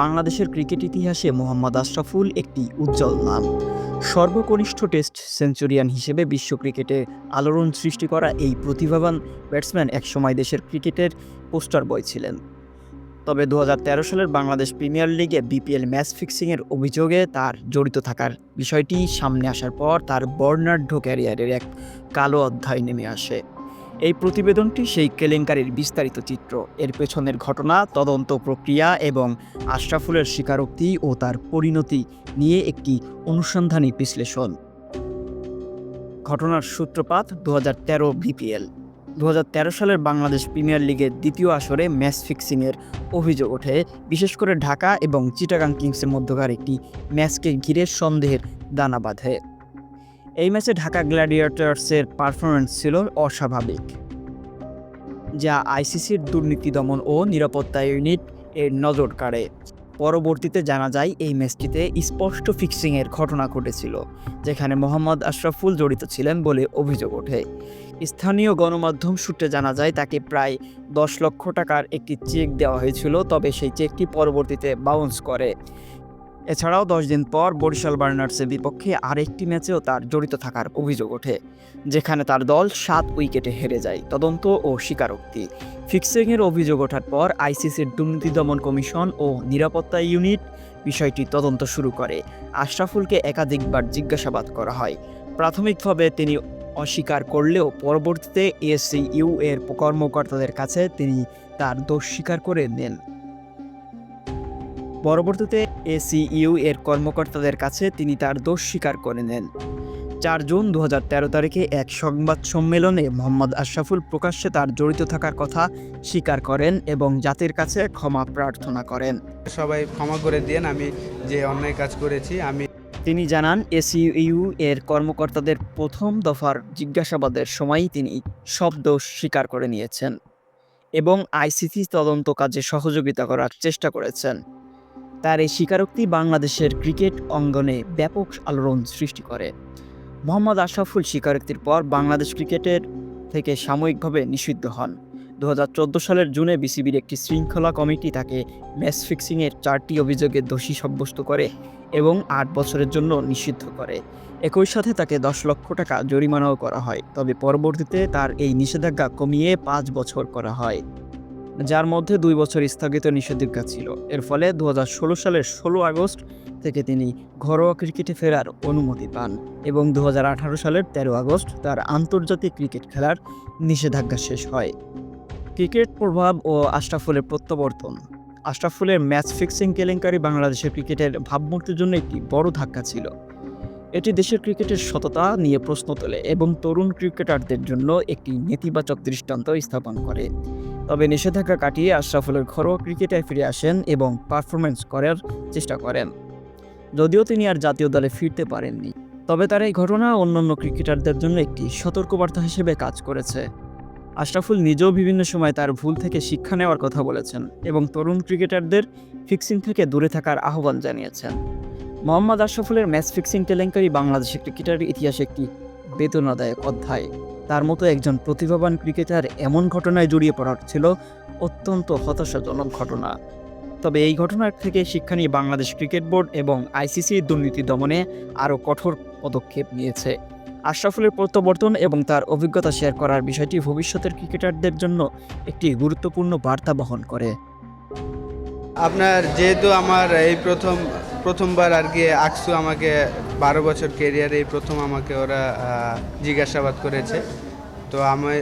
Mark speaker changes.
Speaker 1: বাংলাদেশের ক্রিকেট ইতিহাসে মোহাম্মদ আশরাফুল একটি উজ্জ্বল নাম। সর্বকনিষ্ঠ টেস্ট সেঞ্চুরিয়ান হিসেবে বিশ্ব ক্রিকেটে আলোড়ন সৃষ্টি করা এই প্রতিভাবান ব্যাটসম্যান একসময় দেশের ক্রিকেটের পোস্টার বয় ছিলেন। তবে দু হাজার তেরো সালের বাংলাদেশ প্রিমিয়ার লিগে বিপিএল ম্যাচ ফিক্সিংয়ের অভিযোগে তার জড়িত থাকার বিষয়টি সামনে আসার পর তার বর্ণাঢ্য ক্যারিয়ারের এক কালো অধ্যায় নেমে আসে। এই প্রতিবেদনটি সেই কেলেঙ্কারির বিস্তারিত চিত্র। এর পেছনের ঘটনা, তদন্ত প্রক্রিয়া এবং আশরাফুলের স্বীকারোক্তি ও তার পরিণতি নিয়ে একটি অনুসন্ধানী বিশ্লেষণ। ঘটনার সূত্রপাত দু হাজার তেরো বিপিএল। দু হাজার তেরো সালের বাংলাদেশ প্রিমিয়ার লিগের দ্বিতীয় আসরে ম্যাচ ফিক্সিংয়ের অভিযোগ ওঠে। বিশেষ করে ঢাকা এবং চিটাগাং কিংসের মধ্যকার একটি ম্যাচকে ঘিরে সন্দেহের দানা বাঁধে। এই ম্যাচে ঢাকা গ্ল্যাডিয়েটার্সের পারফরমেন্স ছিল অস্বাভাবিক, যা আইসিসির দুর্নীতি দমন ও নিরাপত্তা ইউনিট এর নজর কাড়ে। পরবর্তীতে জানা যায়, এই ম্যাচটিতে স্পষ্ট ফিক্সিংয়ের ঘটনা ঘটেছিল, যেখানে মোহাম্মদ আশরাফুল জড়িত ছিলেন বলে অভিযোগ ওঠে। স্থানীয় গণমাধ্যম সূত্রে জানা যায়, তাকে প্রায় দশ লক্ষ টাকার একটি চেক দেওয়া হয়েছিল, তবে সেই চেকটি পরবর্তীতে বাউন্স করে। এছাড়াও দশ দিন পর বরিশাল বার্নার্সের বিপক্ষে আরেকটি ম্যাচেও তার জড়িত থাকার অভিযোগ ওঠে, যেখানে তার দল সাত উইকেটে হেরে যায় তদন্ত ও স্বীকারোক্তি। ফিক্সিংয়ের অভিযোগ ওঠার পর আইসিসির দুর্নীতি দমন কমিশন ও নিরাপত্তা ইউনিট বিষয়টি তদন্ত শুরু করে। আশরাফুলকে একাধিকবার জিজ্ঞাসাবাদ করা হয়। প্রাথমিকভাবে তিনি অস্বীকার করলেও পরবর্তীতে এসিইউ এর কর্মকর্তাদের কাছে তিনি তার দোষ স্বীকার করে নেন। পরবর্তীতে এসিইউ এর কর্মকর্তাদের কাছে তিনি তার দোষ স্বীকার করে নেন। চার জুন দু হাজার তেরো তারিখে এক সংবাদ সম্মেলনে মোহাম্মদ আশরাফুল প্রকাশ্যে তার জড়িত থাকার কথা স্বীকার করেন এবং জাতির কাছে ক্ষমা প্রার্থনা করেন।
Speaker 2: সবাই ক্ষমা করে দিয়েন আমি যে অন্যায় কাজ করেছি আমি
Speaker 1: তিনি জানান এসইউ এর কর্মকর্তাদের প্রথম দফার জিজ্ঞাসাবাদের সময়ই তিনি সব দোষ স্বীকার করে নিয়েছেন এবং আইসিসি তদন্ত কাজে সহযোগিতা করার চেষ্টা করেছেন। তার এই স্বীকারোক্তি বাংলাদেশের ক্রিকেট অঙ্গনে ব্যাপক আলোড়ন সৃষ্টি করে। মোহাম্মদ আশরাফুল স্বীকারোক্তির পর বাংলাদেশ ক্রিকেটের থেকে সাময়িকভাবে নিষিদ্ধ হন। দু হাজার চোদ্দ সালের জুনে বিসিবির একটি শৃঙ্খলা কমিটি তাকে ম্যাচ ফিক্সিংয়ের চারটি অভিযোগে দোষী সাব্যস্ত করে এবং আট বছরের জন্য নিষিদ্ধ করে। একই সাথে তাকে দশ লক্ষ টাকা জরিমানাও করা হয়, তবে পরবর্তীতে তার এই নিষেধাজ্ঞা কমিয়ে পাঁচ বছর করা হয়। যার মধ্যে দুই বছর স্থগিত নিষেধাজ্ঞা ছিল। এর ফলে দু হাজার ষোলো সালের ষোলো আগস্ট থেকে তিনি ঘরোয়া ক্রিকেটে ফেরার অনুমতি পান এবং দু হাজার আঠারো সালের তেরো আগস্ট তার আন্তর্জাতিক ক্রিকেট খেলার নিষেধাজ্ঞা শেষ হয়। ক্রিকেট প্রভাব ও আশরাফুলের প্রত্যাবর্তন। আশরাফুলের ম্যাচ ফিক্সিং কেলেঙ্কারি বাংলাদেশের ক্রিকেটের ভাবমূর্তির জন্য একটি বড় ধাক্কা ছিল। এটি দেশের ক্রিকেটের সততা নিয়ে প্রশ্ন তোলে এবং তরুণ ক্রিকেটারদের জন্য একটি নেতিবাচক দৃষ্টান্ত স্থাপন করে। তবে নিষেধাজ্ঞা কাটিয়ে আশরাফুলের ঘরোয়া ক্রিকেটে ফিরে আসেন এবং পারফরমেন্স করার চেষ্টা করেন। যদিও তিনি আর জাতীয় দলে ফিরতে পারেননি, তবে তার এই ঘটনা অন্যান্য ক্রিকেটারদের জন্য একটি সতর্কবার্তা হিসেবে কাজ করেছে। আশরাফুল নিজেও বিভিন্ন সময় তার ভুল থেকে শিক্ষা নেওয়ার কথা বলেছেন এবং তরুণ ক্রিকেটারদের ফিক্সিং থেকে দূরে থাকার আহ্বান জানিয়েছেন। মোহাম্মদ আশরাফুলের ম্যাচ ফিক্সিং কেলেঙ্কারি বাংলাদেশের ক্রিকেটারের ইতিহাসে একটি বেদনাদায়ক অধ্যায়। তার মতো একজন প্রতিভাবান ক্রিকেটার এমন ঘটনায় জড়িয়ে পড়ার ছিল অত্যন্ত হতাশাজনক ঘটনা। তবে এই ঘটনার থেকে শিক্ষা নিয়ে বাংলাদেশ ক্রিকেট বোর্ড এবং আইসিসি দুর্নীতি দমনে আরও কঠোর পদক্ষেপ নিয়েছে। আশরাফুলের প্রত্যাবর্তন এবং তার অভিজ্ঞতা শেয়ার করার বিষয়টি ভবিষ্যতের ক্রিকেটারদের জন্য একটি গুরুত্বপূর্ণ বার্তা বহন করে।
Speaker 2: আপনার যেহেতু আমার এই প্রথম প্রথমবার আর কি আকসু আমাকে বারো বছর কেরিয়ারে প্রথম আমাকে ওরা জিজ্ঞাসাবাদ করেছে। তো আমি